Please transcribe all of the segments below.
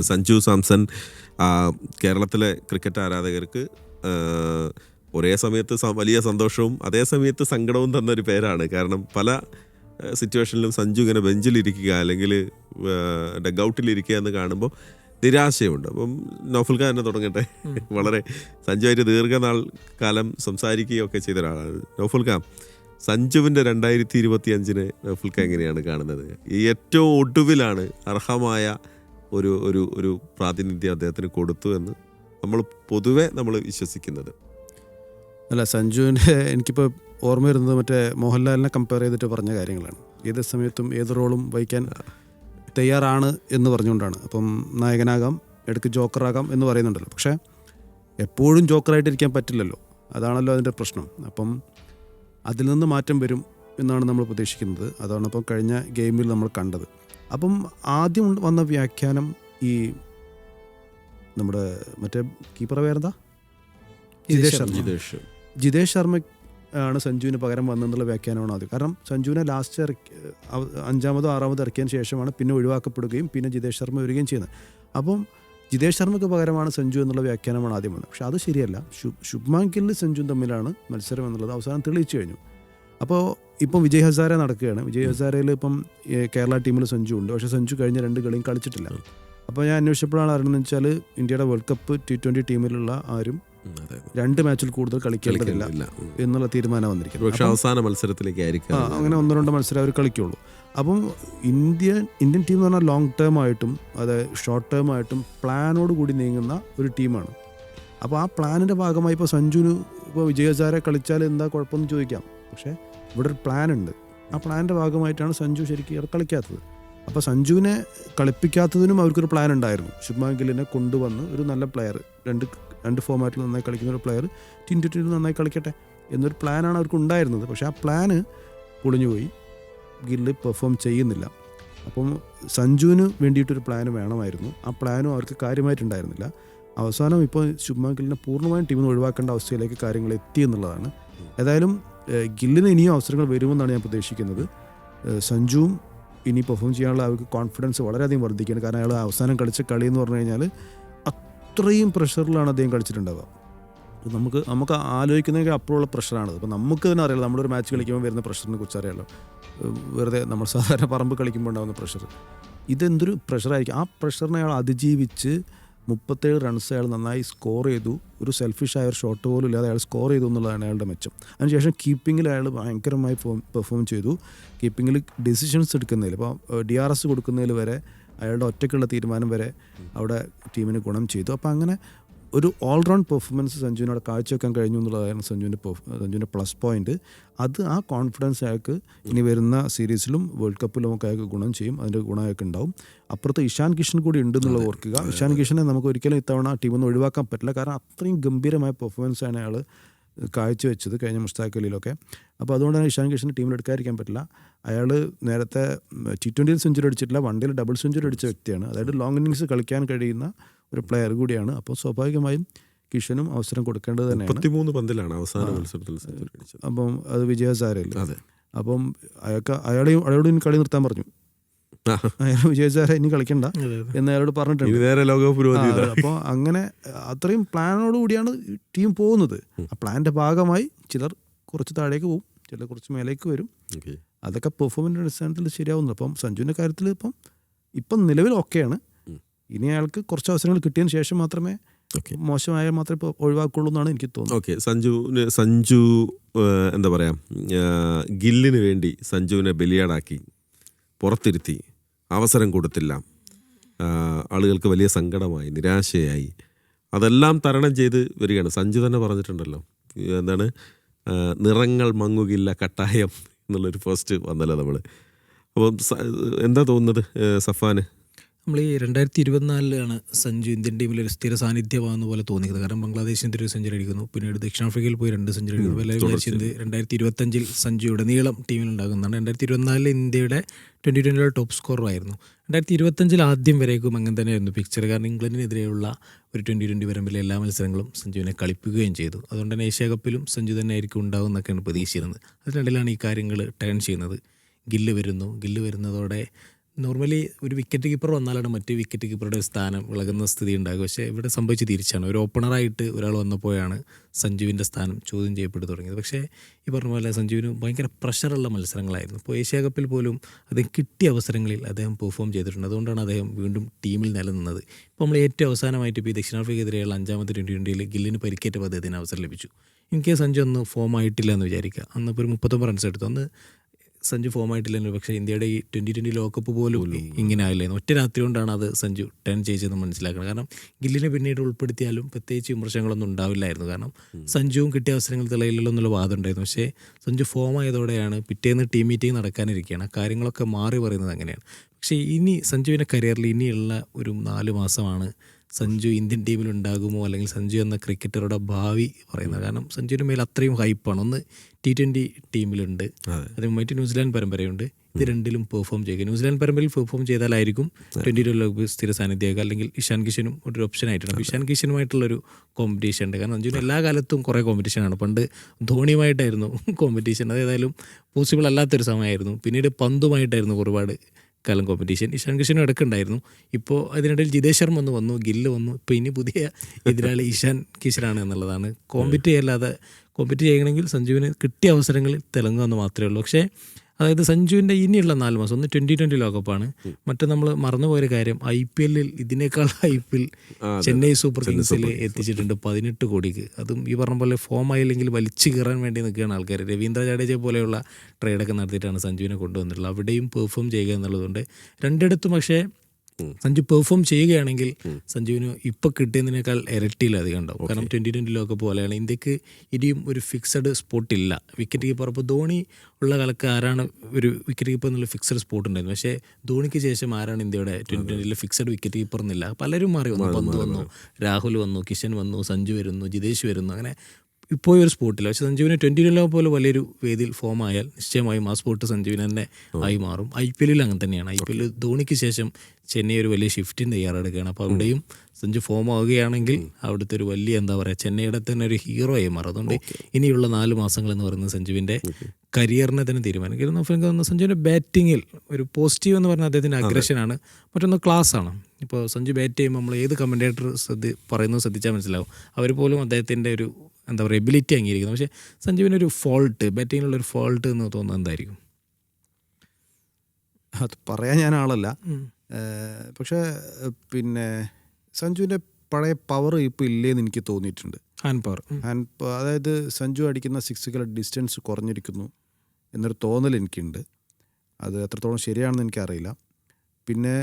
സഞ്ജു സാംസൺ കേരളത്തിലെ ക്രിക്കറ്റ് ആരാധകർക്ക് ഒരേ സമയത്ത് വലിയ സന്തോഷവും അതേ സമയത്ത് സങ്കടവും തന്ന ഒരു പേരാണ്. കാരണം പല സിറ്റുവേഷനിലും സഞ്ജു ഇങ്ങനെ ബെഞ്ചിലിരിക്കുക അല്ലെങ്കിൽ ഡഗൗട്ടിലിരിക്കുക എന്ന് കാണുമ്പോൾ നിരാശയുണ്ട്. അപ്പം നൗഫുൽ ഖാൻ തന്നെ തുടങ്ങട്ടെ വളരെ സഞ്ജുവായിട്ട് ദീർഘനാൾ കാലം സംസാരിക്കുകയൊക്കെ ചെയ്ത ഒരാളാണ് നോഫുൽ ഖാൻ സഞ്ജുവിന്റെ രണ്ടായിരത്തി ഇരുപത്തി അഞ്ചിന് നോഫുൽ ഖാൻ എങ്ങനെയാണ് കാണുന്നത്? ഈ ഏറ്റവും ഒടുവിലാണ് അർഹമായ ഒരു ഒരു ഒരു പ്രാതിനിധ്യം അദ്ദേഹത്തിന് കൊടുത്തു എന്ന് നമ്മൾ പൊതുവെ നമ്മൾ വിശ്വസിക്കുന്നത്. അല്ല സഞ്ജുവിന്റെ എനിക്കിപ്പോൾ ഓർമ്മ വരുന്നത് മറ്റേ മോഹൻലാലിനെ കമ്പയർ ചെയ്തിട്ട് പറഞ്ഞ കാര്യങ്ങളാണ്. ഏത് സമയത്തും ഏത് റോളും വഹിക്കാൻ തയ്യാറാണ് എന്ന് പറഞ്ഞുകൊണ്ടാണ്. അപ്പം നായകനാകാം ഇടയ്ക്ക് ജോക്കറാകാം എന്ന് പറയുന്നുണ്ടല്ലോ. പക്ഷേ എപ്പോഴും ജോക്കറായിട്ടിരിക്കാൻ പറ്റില്ലല്ലോ. അതാണല്ലോ അതിന്റെ പ്രശ്നം. അപ്പം അതിൽ നിന്ന് മാറ്റം വരും എന്നാണ് നമ്മൾ പ്രതീക്ഷിക്കുന്നത്. അതാണ് ഇപ്പം കഴിഞ്ഞ ഗെയിമിൽ നമ്മൾ കണ്ടത്. അപ്പം ആദ്യം വന്ന വ്യാഖ്യാനം ഈ നമ്മുടെ മറ്റേ കീപ്പർ പേരെന്താ? ജിതേഷ് ശർമ്മ. ജിതേഷ് ജിതേഷ് ശർമ്മ ആണ് സഞ്ജുവിന് പകരം വന്നെന്നുള്ള വ്യാഖ്യാനമാണ് ആദ്യം. കാരണം സഞ്ജുവിനെ ലാസ്റ്റ് ഇറക്കി അഞ്ചാമതോ ആറാമതോ ഇറക്കിയതിന് ശേഷമാണ് പിന്നെ ഒഴിവാക്കപ്പെടുകയും പിന്നെ ജിതേഷ് ശർമ്മ വരികയും ചെയ്യുന്നത്. അപ്പം ജിതേഷ് ശർമ്മയ്ക്ക് പകരമാണ് സഞ്ജു എന്നുള്ള വ്യാഖ്യാനമാണ് ആദ്യം വന്നത്. പക്ഷെ അത് ശരിയല്ല. ശുഭ് ശുഭ്മാൻ ഗില്ലും സഞ്ജുവും തമ്മിലാണ് മത്സരം എന്നുള്ളത് അവസാനം തെളിയിച്ചു കഴിഞ്ഞു. അപ്പോൾ ഇപ്പം വിജയ് ഹസാര നടക്കുകയാണ്. വിജയ് ഹസാരയിൽ ഇപ്പം കേരള ടീമിൽ സഞ്ജു ഉണ്ട്. പക്ഷേ സഞ്ജു കഴിഞ്ഞ രണ്ട് കളിയും കളിച്ചിട്ടില്ല. അപ്പോൾ ഞാൻ അന്വേഷിച്ചപ്പോഴാണ് അറിയുന്നത് വെച്ചാൽ ഇന്ത്യയുടെ വേൾഡ് കപ്പ് ടി ട്വന്റി ടീമിലുള്ള ആരും രണ്ട് മാച്ചിൽ കൂടുതൽ കളിക്കേണ്ടതില്ല എന്നുള്ള തീരുമാനം വന്നിരിക്കുന്നത് പക്ഷേ അവസാന മത്സരത്തിലേക്ക് ആയിരിക്കും അങ്ങനെ ഒന്നോ രണ്ടോ മത്സരം അവർ കളിക്കുള്ളൂ. അപ്പം ഇന്ത്യ ഇന്ത്യൻ ടീം എന്ന് പറഞ്ഞാൽ ലോങ് ടേം ആയിട്ടും അത് ഷോർട്ട് ടേം ആയിട്ടും പ്ലാനോട് കൂടി നീങ്ങുന്ന ഒരു ടീമാണ്. അപ്പോൾ ആ പ്ലാനിന്റെ ഭാഗമായി ഇപ്പോൾ സഞ്ജുവിന് ഇപ്പോൾ വിജയസാരെ കളിച്ചാൽ എന്താ കുഴപ്പമെന്ന് ചോദിക്കാം. പക്ഷേ ഇവിടെ ഒരു പ്ലാൻ ഉണ്ട് ആ പ്ലാനിന്റെ ഭാഗമായിട്ടാണ് സഞ്ജു ശരിക്കും കളിക്കാത്തത്. അപ്പോൾ സഞ്ജുവിനെ കളിപ്പിക്കാത്തതിനും അവർക്കൊരു പ്ലാൻ ഉണ്ടായിരുന്നു ശുഭ്മാൻ ഗില്ലിനെ കൊണ്ടുവന്ന് ഒരു നല്ല പ്ലെയർ രണ്ട് രണ്ട് ഫോമാറ്റിൽ നന്നായി കളിക്കുന്ന ഒരു പ്ലെയർ ടി ട്വന്റിയിൽ നന്നായി കളിക്കട്ടെ എന്നൊരു പ്ലാനാണ് അവർക്ക് ഉണ്ടായിരുന്നത്. പക്ഷേ ആ പ്ലാന് പൊളിഞ്ഞുപോയി ഗില്ല് പെർഫോം ചെയ്യുന്നില്ല. അപ്പം സഞ്ജുവിന് വേണ്ടിയിട്ടൊരു പ്ലാൻ വേണമായിരുന്നു. ആ പ്ലാനും അവർക്ക് കാര്യമായിട്ടുണ്ടായിരുന്നില്ല. അവസാനം ഇപ്പോൾ ശുഭ്മാൻ ഗില്ലിനെ പൂർണമായും ടീമിൽ നിന്ന് ഒഴിവാക്കേണ്ട അവസ്ഥയിലേക്ക് കാര്യങ്ങൾ എത്തി എന്നുള്ളതാണ്. ഏതായാലും ഗില്ലിന് ഇനിയും അവസരങ്ങൾ വരുമെന്നാണ് ഞാൻ പ്രതീക്ഷിക്കുന്നത്. സഞ്ജുവും ഇനി പെർഫോം ചെയ്യാനുള്ള അവർക്ക് കോൺഫിഡൻസ് വളരെയധികം വർദ്ധിക്കുകയാണ്. കാരണം അയാൾ അവസാനം കളിച്ച കളി എന്ന് പറഞ്ഞു കഴിഞ്ഞാൽ അത്രയും പ്രഷറിലാണ് അദ്ദേഹം കളിച്ചിട്ടുണ്ടാവുക. നമുക്ക് നമുക്ക് ആലോചിക്കുന്നതിന് അപ്പോഴുള്ള പ്രഷറാണത് അപ്പോൾ നമുക്ക് തന്നെ അറിയാലോ നമ്മളൊരു മാച്ച് കളിക്കുമ്പോൾ വരുന്ന പ്രഷറിനെ കുറിച്ച് അറിയാലോ. വെറുതെ നമ്മൾ സാധാരണ പറമ്പ് കളിക്കുമ്പോൾ ഉണ്ടാകുന്ന പ്രഷർ ഇതെന്തൊരു പ്രഷറായിരിക്കും ആ പ്രഷറിനെ അയാൾ അതിജീവിച്ച് മുപ്പത്തേഴ് റൺസ് അയാൾ നന്നായി സ്കോർ ചെയ്തു. ഒരു സെൽഫിഷ് ആയ ഒരു ഷോട്ട് പോലും ഇല്ലാതെ അയാൾ സ്കോർ ചെയ്തു എന്നുള്ളതാണ് അയാളുടെ മെച്ചം. അതിനുശേഷം കീപ്പിങ്ങിൽ അയാൾ ഭയങ്കരമായി പെർഫോം ചെയ്തു. കീപ്പിങ്ങിൽ ഡിസിഷൻസ് എടുക്കുന്നതിൽ ഇപ്പോൾ ഡി ആർ എസ് കൊടുക്കുന്നതിൽ വരെ അയാളുടെ ഒറ്റയ്ക്കുള്ള തീരുമാനം വരെ അവിടെ ടീമിന് ഗുണം ചെയ്തു. അപ്പോൾ അങ്ങനെ ഒരു ഓൾറൗണ്ട് പെർഫോമൻസ് സഞ്ജുവിനോട് കാഴ്ചവെക്കാൻ കഴിഞ്ഞു എന്നുള്ളതായിരുന്നു സഞ്ജുവിന്റെ സഞ്ജുവിന്റെ പ്ലസ് പോയിന്റ് അത് ആ കോൺഫിഡൻസ് അയാൾക്ക് ഇനി വരുന്ന സീരീസിലും വേൾഡ് കപ്പിലും ഒക്കെ അയാൾക്ക് ഗുണം ചെയ്യും. അതിന്റെ ഗുണം അയാൾക്ക് ഉണ്ടാവും. അപ്പുറത്ത് ഇഷാൻ കിഷൻ കൂടി ഉണ്ടെന്നുള്ളത് ഓർക്കുക. ഇഷാൻ കിഷനെ നമുക്ക് ഒരിക്കലും ഇത്തവണ ടീമിൽ നിന്ന് ഒഴിവാക്കാൻ പറ്റില്ല. കാരണം അത്രയും ഗംഭീരമായ പെർഫോമൻസാണ് അയാൾ കാഴ്ചവെച്ചത് കഴിഞ്ഞ മുസ്താഖ് അലിയിലൊക്കെ അപ്പോൾ അതുകൊണ്ട് തന്നെ ഇഷാൻ കിഷനെ ടീമിൽ എടുക്കാതിരിക്കാൻ പറ്റില്ല. അയാൾ നേരത്തെ ടി ട്വന്റിയിൽ സെഞ്ചുറി അടിച്ചിട്ടില്ല. വൺ ഡേയിൽ ഡബിൾ സെഞ്ചുറി അടിച്ച വ്യക്തിയാണ്. അതായത് ലോങ് ഇന്നിങ്സ് കളിക്കാൻ കഴിയുന്ന ഒരു പ്ലെയർ കൂടിയാണ്. അപ്പോൾ സ്വാഭാവികമായും കിഷനും അവസരം കൊടുക്കേണ്ടത് തന്നെയാണ്. പന്തിലാണ് അവസാന മത്സരത്തിൽ അപ്പം അത് വിജയസാരല്ലേ അതെ. അപ്പം അയാൾക്ക് അയാളെയും അയാളോട് ഇനി കളി നിർത്താൻ പറഞ്ഞു. ആ, അയാൾ വിജയസാര ഇനി കളിക്കണ്ട എന്ന് അയാളോട് പറഞ്ഞിട്ടുണ്ട്. അപ്പോൾ അങ്ങനെ അത്രയും പ്ലാനോട് കൂടിയാണ് ടീം പോകുന്നത്. ആ പ്ലാന്റെ ഭാഗമായി ചിലർ കുറച്ച് താഴേക്ക് പോകും ചിലർ കുറച്ച് മേലേക്ക് വരും. ഓക്കെ. അതൊക്കെ പെർഫോമൻസ് അടിസ്ഥാനത്തിൽ ശരിയാവുന്നു അപ്പം സഞ്ജുവിന്റെ കാര്യത്തിൽ ഇപ്പം ഇപ്പം നിലവിൽ ഓക്കെയാണ്. ഇനി അയാൾക്ക് കുറച്ച് അവസരങ്ങൾ കിട്ടിയതിന് ശേഷം മാത്രമേ ഓക്കെ. മോശമായാൽ മാത്രമേ ഇപ്പോൾ ഒഴിവാക്കുള്ളൂ എന്നാണ് എനിക്ക് തോന്നുന്നത്. ഓക്കെ സഞ്ജുവിന് സഞ്ജു എന്താ പറയുക ഗില്ലിന് വേണ്ടി സഞ്ജുവിനെ ബലിയാടാക്കി പുറത്തിരുത്തി അവസരം കൊടുത്തില്ല. ആളുകൾക്ക് വലിയ സങ്കടമായി നിരാശയായി. അതെല്ലാം തരണം ചെയ്ത് വരികയാണ്. സഞ്ജു തന്നെ പറഞ്ഞിട്ടുണ്ടല്ലോ എന്താണ് നിറങ്ങൾ മങ്ങുകില്ല കട്ടായം എന്നുള്ളൊരു പോസ്റ്റ് വന്നല്ലോ നമ്മൾ അപ്പം എന്താ തോന്നുന്നത് സഫാന്? നമ്മൾ ഈ രണ്ടായിരത്തി ഇരുപത്തിനാലിലാണ് സഞ്ജു ഇന്ത്യൻ ടീമിൽ ഒരു സ്ഥിര സാന്നിധ്യമാകുന്ന പോലെ തോന്നിയത്. കാരണം ബംഗ്ലാദേശിന് ഒരു സെഞ്ചുറി അടിക്കുന്നു. പിന്നീട് ദക്ഷിണാഫ്രിക്കയിൽ പോയി രണ്ട് സെഞ്ചുറി അടിക്കുന്നു. എല്ലാവരും വിചാരിച്ചത് രണ്ടായിരത്തി ഇരുപത്തഞ്ചിൽ സഞ്ജു ഉടനീളം ടീമിൽ ഉണ്ടാകുന്നതാണ് രണ്ടായിരത്തി ഇരുപത്തിനാലിൽ ഇന്ത്യയുടെ ട്വന്റി ട്വന്റിയുടെ ടോപ്പ് സ്കോറായിരുന്നു രണ്ടായിരത്തി ഇരുപത്തഞ്ചിൽ ആദ്യം വരേക്കും അങ്ങനെ തന്നെയായിരുന്നു പിക്ചർ കാരണം ഇംഗ്ലണ്ടിനെതിരെയുള്ള ഒരു ട്വന്റി ട്വന്റി വരമ്പിലെ എല്ലാ മത്സരങ്ങളും സഞ്ജുവിനെ കളിപ്പിക്കുകയും ചെയ്തു. അതുകൊണ്ട് തന്നെ ഏഷ്യ കപ്പിലും സഞ്ജു തന്നെ ആയിരിക്കും ഉണ്ടാവും എന്നൊക്കെയാണ് പ്രതീക്ഷിച്ചിരുന്നത്. അതിനിടയിലാണ് ഈ കാര്യങ്ങൾ ടേൺ ചെയ്യുന്നത്. ഗില്ല് വരുന്നു. ഗില്ല് വരുന്നതോടെ നോർമലി ഒരു വിക്കറ്റ് കീപ്പർ വന്നാലാണ് മറ്റു വിക്കറ്റ് കീപ്പറുടെ സ്ഥാനം ഇളകുന്ന സ്ഥിതി ഉണ്ടാകുക. പക്ഷേ ഇവിടെ സംഭവിച്ച് തിരിച്ചാണ്. ഒരു ഓപ്പണറായിട്ട് ഒരാൾ വന്നപ്പോഴാണ് സഞ്ജുവിന്റെ സ്ഥാനം ചോദ്യം ചെയ്യപ്പെട്ടു തുടങ്ങിയത്. പക്ഷേ ഈ പറഞ്ഞ പോലെ സഞ്ജുവിന് ഭയങ്കര പ്രഷറുള്ള മത്സരങ്ങളായിരുന്നു. ഇപ്പോൾ ഏഷ്യ കപ്പിൽ പോലും അദ്ദേഹം കിട്ടിയ അവസരങ്ങളിൽ അദ്ദേഹം പെർഫോം ചെയ്തിട്ടുണ്ട്. അതുകൊണ്ടാണ് അദ്ദേഹം വീണ്ടും ടീമിൽ നിലനിന്നത്. ഇപ്പോൾ നമ്മൾ ഏറ്റവും അവസാനമായിട്ട് ഇപ്പോൾ ഈ ദക്ഷിണാഫ്രിക്കെതിരെയുള്ള അഞ്ചാമത്തെ ട്വന്റി ട്വന്റിയിൽ ഗില്ലിന് പരിക്കേറ്റപ്പോൾ അദ്ദേഹത്തിന് അവസരം ലഭിച്ചു. ഇൻ കേസ് സഞ്ജു അന്ന് ഫോം ആയിട്ടില്ല എന്ന് വിചാരിക്കുക. അന്നിപ്പോൾ ഒരു മുപ്പത്തൊമ്പത് റൺസ് എടുത്തു. അന്ന് സഞ്ജു ഫോം ആയിട്ടില്ലെങ്കിലും പക്ഷേ ഇന്ത്യയുടെ ഈ ട്വന്റി ട്വന്റി ലോകകപ്പ് പോലും ഇങ്ങനെ ആയില്ലായിരുന്നു ഒറ്റ രാത്രി കൊണ്ടാണ് അത് സഞ്ജു ടേൺ ചെയ്തതെന്ന് മനസ്സിലാക്കണം കാരണം ഗില്ലിനെ പിന്നീട് ഉൾപ്പെടുത്തിയാലും പ്രത്യേകിച്ച് വിമർശനങ്ങളൊന്നും ഉണ്ടാവില്ലായിരുന്നു. കാരണം സഞ്ജുവും കിട്ടിയ അവസരങ്ങൾ തെളിയില്ലല്ലോ എന്നുള്ള വാദം ഉണ്ടായിരുന്നു. പക്ഷേ സഞ്ജു ഫോം ആയതോടെയാണ് പിറ്റേന്ന് ടീം മീറ്റിംഗ് നടക്കാനിരിക്കുകയാണ്. ആ കാര്യങ്ങളൊക്കെ മാറി പറയുന്നത് അങ്ങനെയാണ്. പക്ഷേ ഇനി സഞ്ജുവിന്റെ കരിയറിൽ ഇനിയുള്ള ഒരു നാല് മാസമാണ് സഞ്ജു ഇന്ത്യൻ ടീമിൽ ഉണ്ടാകുമോ? അല്ലെങ്കിൽ സഞ്ജു എന്ന ക്രിക്കറ്ററുടെ ഭാവി പറയുന്നത്. കാരണം സഞ്ജുവിന് മേൽ അത്രയും ഹൈപ്പാണ് ഒന്ന് ടി ട്വന്റി ടീമിലുണ്ട്. അതെ. മറ്റ് ന്യൂസിലാൻഡ് പരമ്പരയുണ്ട്. ഇത് രണ്ടിലും പെർഫോം ചെയ്യുക. ന്യൂസിലാൻഡ് പരമ്പരയിൽ പെർഫോം ചെയ്താലായിരിക്കും ട്വന്റി ലോക സ്ഥിര സാന്നിധ്യമാകുക. അല്ലെങ്കിൽ ഇഷാൻ കിഷനും ഒരു ഓപ്ഷൻ ആയിട്ടുണ്ട്. ഇഷാൻ കിഷനുമായിട്ടുള്ളൊരു കോമ്പറ്റീഷൻ ഉണ്ട്. കാരണം സഞ്ജുവിന് എല്ലാ കാലത്തും കുറേ കോമ്പറ്റീഷനാണ് പണ്ട് ധോണിയുമായിട്ടായിരുന്നു കോമ്പറ്റീഷൻ അതേതായാലും പോസിബിൾ അല്ലാത്തൊരു സമയമായിരുന്നു. പിന്നീട് പന്തുമായിട്ടായിരുന്നു ഒരുപാട് കാലം കോമ്പറ്റീഷൻ ഇഷാൻ കിഷനും ഇടക്കുണ്ടായിരുന്നു ഇപ്പോൾ അതിനിടയിൽ ജിതേഷ് ശർമ്മ ഒന്ന് വന്നു ഗില്ല് വന്നു. ഇപ്പോൾ ഇനി പുതിയ എതിരാളി ഇഷാൻ കിഷനാണ് എന്നുള്ളതാണ്. കോമ്പറ്റ് ചെയ്യല്ലാതെ കോമ്പറ്റ് ചെയ്യണമെങ്കിൽ സഞ്ജുവിന് കിട്ടിയ അവസരങ്ങളിൽ തിളങ്ങുക എന്ന് മാത്രമേ ഉള്ളൂ. പക്ഷേ അതായത് സഞ്ജുവിന്റെ ഇനിയുള്ള നാല് മാസം ഒന്ന് ട്വന്റി ട്വന്റി ലോകകപ്പാണ്. മറ്റു നമ്മൾ മറന്നുപോയൊരു കാര്യം ഐ പി എല്ലിൽ ഇതിനേക്കാൾ I P L Chennai super കിങ്സിൽ എത്തിച്ചിട്ടുണ്ട് പതിനെട്ട് കോടിക്ക്. അതും ഈ പറഞ്ഞ പോലെ ഫോം ആയില്ലെങ്കിൽ വലിച്ചു കയറാൻ വേണ്ടി നിൽക്കുകയാണ് ആൾക്കാർ രവീന്ദ്ര ജാഡേജ പോലെയുള്ള ട്രേഡൊക്കെ നടത്തിയിട്ടാണ് സഞ്ജുവിനെ കൊണ്ടുവന്നിട്ടുള്ളത്. അവിടെയും പെർഫോം ചെയ്യുക എന്നുള്ളതുകൊണ്ട് രണ്ടിടത്തും പക്ഷേ സഞ്ജു പെർഫോം ചെയ്യുകയാണെങ്കിൽ സഞ്ജുവിന് ഇപ്പൊ കിട്ടിയതിനേക്കാൾ ഇരട്ടിയിലധികം ഉണ്ടാവും. കാരണം ട്വന്റി ട്വന്റിയിലൊക്കെ പോലെയാണ് ഇന്ത്യയ്ക്ക് ഇനിയും ഒരു ഫിക്സഡ് സ്പോട്ട് ഇല്ല. വിക്കറ്റ് കീപ്പർ അപ്പോൾ ധോണി ഉള്ള കാലത്ത് ആരാണ് ഒരു വിക്കറ്റ് കീപ്പർ എന്നുള്ള ഫിക്സഡ് സ്പോട്ട് ഉണ്ടായിരുന്നു. പക്ഷേ ധോണിക്ക് ശേഷം ആരാണ് ഇന്ത്യയുടെ ട്വന്റി ട്വന്റിയിലെ ഫിക്സഡ് വിക്കറ്റ് കീപ്പർ എന്നില്ല. പലരും മാറി വന്നു. പന്ത് വന്നു രാഹുൽ വന്നു കിഷൻ വന്നു സഞ്ജു വരുന്നു ജിതേഷ് വരുന്നു. അങ്ങനെ ഇപ്പോൾ ഒരു സ്പോട്ടില്ല പക്ഷെ സഞ്ജീവിനെ ട്വന്റി ട്വല്ലോ പോലെ വലിയൊരു വേദിയിൽ ഫോം ആയാൽ നിശ്ചയമായും ആ സ്പോട്ട് സഞ്ജുവിന് തന്നെ ആയി മാറും. ഐ പി എല്ലിൽ അങ്ങനെ തന്നെയാണ്. ഐ പി എല്ലിൽ ധോണിക്ക് ശേഷം ചെന്നൈ ഒരു വലിയ ഷിഫ്റ്റിന് തയ്യാറെടുക്കുകയാണ്. അപ്പോൾ അവിടെയും സഞ്ജു ഫോം ആവുകയാണെങ്കിൽ അവിടുത്തെ ഒരു വലിയ എന്താ പറയുക ചെന്നൈയുടെ തന്നെ ഒരു ഹീറോ ആയി മാറും. അതുകൊണ്ട് ഇനിയുള്ള നാല് മാസങ്ങൾ എന്ന് പറയുന്നത് സഞ്ജുവിന്റെ കരിയറിനെ തന്നെ തീരുമാനിക്കുന്ന എനിക്ക് തോന്നുന്നു സഞ്ജുവിന്റെ ബാറ്റിങ്ങിൽ ഒരു പോസിറ്റീവ് എന്ന് പറഞ്ഞാൽ അദ്ദേഹത്തിന്റെ അഗ്രഷനാണ് മറ്റൊന്ന് ക്ലാസ് ആണ്. ഇപ്പോൾ സഞ്ജു ബാറ്റ് ചെയ്യുമ്പോൾ നമ്മൾ ഏത് കമന്റേറ്റർ ശ്രദ്ധ പറയുന്നത് ശ്രദ്ധിച്ചാൽ മനസ്സിലാവും. അവർ പോലും അദ്ദേഹത്തിന്റെ ഒരു എന്താ പറയുക എബിലിറ്റി അംഗീകരിക്കുന്നത് പക്ഷേ സഞ്ജുവിന് ഒരു ഫോൾട്ട് ബാറ്റിങ്ങിലുള്ള ഒരു ഫോൾട്ട് എന്ന് തോന്നുന്നത് എന്തായിരിക്കും? അത് പറയാൻ ഞാൻ ആളല്ല. പക്ഷേ പിന്നെ സഞ്ജുവിന്റെ പഴയ പവർ ഇപ്പോൾ ഇല്ലേന്ന് എനിക്ക് തോന്നിയിട്ടുണ്ട്. ഹാൻഡ് പവർ ഹാൻഡ് പവർ അതായത് സഞ്ജു അടിക്കുന്ന സിക്സുകളുടെ ഡിസ്റ്റൻസ് കുറഞ്ഞിരിക്കുന്നു എന്നൊരു തോന്നൽ എനിക്കുണ്ട്. അത് എത്രത്തോളം ശരിയാണെന്ന് എനിക്കറിയില്ല. പിന്നെ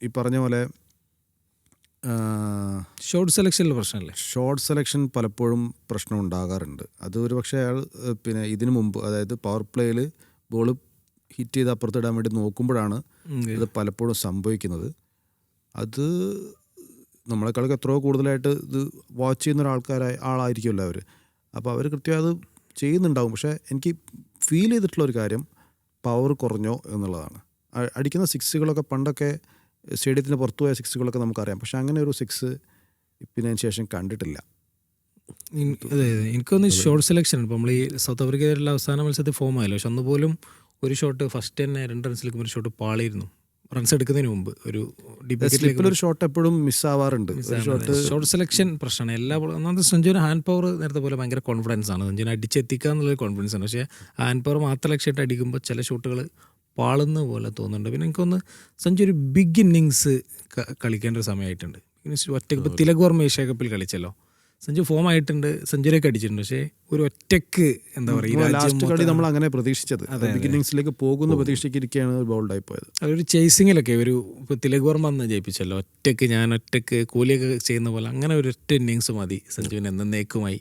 ഈ പറഞ്ഞ പോലെ ഷോർട്ട് സെലക്ഷനിൽ പ്രശ്നമല്ലേ ഷോർട്ട് സെലക്ഷൻ പലപ്പോഴും പ്രശ്നം ഉണ്ടാകാറുണ്ട്. അത് ഒരു പക്ഷേ അയാൾ പിന്നെ ഇതിനു മുമ്പ് അതായത് പവർ പ്ലേയിൽ ബോൾ ഹിറ്റ് ചെയ്ത് അപ്പുറത്തിടാൻ വേണ്ടി നോക്കുമ്പോഴാണ് ഇത് പലപ്പോഴും സംഭവിക്കുന്നത്. അത് നമ്മളെക്കാളൊക്കെ എത്രയോ കൂടുതലായിട്ട് ഇത് വാച്ച് ചെയ്യുന്ന ഒരാൾക്കാരായി ആളായിരിക്കുമല്ലോ അവർ അപ്പോൾ അവർ കൃത്യം അത് ചെയ്യുന്നുണ്ടാവും. പക്ഷേ എനിക്ക് ഫീൽ ചെയ്തിട്ടുള്ള ഒരു കാര്യം പവർ കുറഞ്ഞോ എന്നുള്ളതാണ്. അടിക്കുന്ന സിക്സുകളൊക്കെ പണ്ടൊക്കെ സ്റ്റേഡിയത്തിന് പുറത്തു പോയ സിക്സുകളൊക്കെ നമുക്കറിയാം. പക്ഷെ അങ്ങനെ ഒരു സിക്സ് പിന്നെ ശേഷം കണ്ടിട്ടില്ല. അതെ അതെ. എനിക്കൊന്ന് ഷോർട്ട് സെലക്ഷൻ ഇപ്പോൾ നമ്മൾ ഈ സൗത്ത് ആഫ്രിക്കയിലുള്ള അവസാന മത്സരത്തിൽ ഫോം ആയല്ലോ. പക്ഷെ അന്ന് പോലും ഒരു ഷോട്ട് ഫസ്റ്റ് തന്നെ രണ്ട് റൺസ് എടുക്കുമ്പോൾ ഒരു ഷോട്ട് പാളിയിരുന്നു. റൺസ് എടുക്കുന്നതിന് മുമ്പ് ഒരു ഒരു ഷോട്ട് എപ്പോഴും മിസ് ആവാറുണ്ട്. ഷോട്ട് ഷോർട്ട് സെലക്ഷൻ പ്രശ്നമാണ് എല്ലാ ഒന്നാമത് സഞ്ജുവിന് ഹാൻഡ് പവർ നേരത്തെ പോലെ ഭയങ്കര കോൺഫിഡൻസ് ആണ്. സഞ്ജുവിനെ അടിച്ചെത്തിക്കുക എന്നുള്ളൊരു കോൺഫിഡൻസ് ആണ്. പക്ഷേ ഹാൻഡ് പവർ മാത്രം ലക്ഷ്യമായിട്ട് അടിക്കുമ്പോൾ ചില ഷോട്ടുകൾ പാളുന്ന പോലെ തോന്നുന്നുണ്ട്. പിന്നെ എനിക്കൊന്ന് സഞ്ജു ഒരു ബിഗ് ഇന്നിങ്സ് കളിക്കേണ്ട ഒരു സമയമായിട്ടുണ്ട്. Innings ഒറ്റയ്ക്ക് ഇപ്പോൾ തിലക് വർമ്മ ഏഷ്യ കപ്പിൽ കളിച്ചല്ലോ. സഞ്ജു ഫോം ആയിട്ടുണ്ട് സെഞ്ചുറിയൊക്കെ അടിച്ചിട്ടുണ്ട്. പക്ഷേ ഒരു ഒറ്റയ്ക്ക് എന്താ പറയുക ലാസ്റ്റ് കളി നമ്മൾ അങ്ങനെ പ്രതീക്ഷിച്ചത്. ബിഗിനിങ്സിലേക്ക് പോകുന്ന പ്രതീക്ഷയ്ക്കിരിക്കുകയാണ് ബോൾഡായി പോയത്. അതൊരു ചേസിങ്ങിലൊക്കെ ഒരു ഇപ്പോൾ തിലക് വർമ്മ അന്ന് ജയിപ്പിച്ചല്ലോ. ഒറ്റയ്ക്ക് ഞാൻ ഒറ്റയ്ക്ക് കൂലിയൊക്കെ ചെയ്യുന്ന പോലെ അങ്ങനെ ഒരു ഒറ്റ ഇന്നിങ്സ് മതി സഞ്ജുവിനെ എന്നേക്കുമായി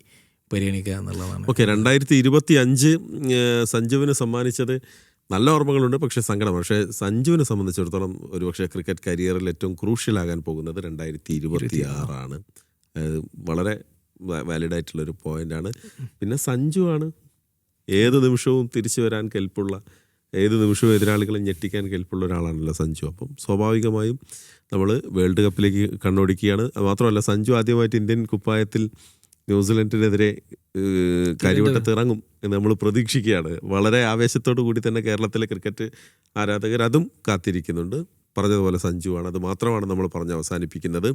പരിഗണിക്കുക എന്നുള്ളതാണ്. ഓക്കെ രണ്ടായിരത്തി ഇരുപത്തി അഞ്ച് സഞ്ജുവിന് സമ്മാനിച്ചത് നല്ല ഓർമ്മകളുണ്ട് പക്ഷേ സങ്കടം. പക്ഷേ സഞ്ജുവിനെ സംബന്ധിച്ചിടത്തോളം ഒരുപക്ഷെ ക്രിക്കറ്റ് കരിയറിൽ ഏറ്റവും ക്രൂഷ്യൽ ക്രൂഷ്യലാകാൻ പോകുന്നത് രണ്ടായിരത്തി ഇരുപത്തി ആറാണ് വളരെ വാലിഡ് ആയിട്ടുള്ളൊരു ആണ്. പിന്നെ സഞ്ജു ആണ് ഏത് നിമിഷവും തിരിച്ചു വരാൻ കെൽപ്പുള്ള ഏത് നിമിഷവും എതിരാളികളെ ഞെട്ടിക്കാൻ കെൽപ്പുള്ള ഒരാളാണല്ലോ സഞ്ജു. അപ്പം സ്വാഭാവികമായും നമ്മൾ വേൾഡ് കപ്പിലേക്ക് കണ്ണോടിക്കുകയാണ്. മാത്രമല്ല സഞ്ജു ആദ്യമായിട്ട് ഇന്ത്യൻ കുപ്പായത്തിൽ ന്യൂസിലൻഡിനെതിരെ കരിവട്ടത്ത് ഇറങ്ങും എന്ന് നമ്മൾ പ്രതീക്ഷിക്കുകയാണ്. വളരെ ആവേശത്തോടു കൂടി തന്നെ കേരളത്തിലെ ക്രിക്കറ്റ് ആരാധകർ അതും കാത്തിരിക്കുന്നുണ്ട്. പറഞ്ഞതുപോലെ സഞ്ജുവാണ്. അത് മാത്രമാണ് നമ്മൾ പറഞ്ഞ് അവസാനിപ്പിക്കുന്നത്.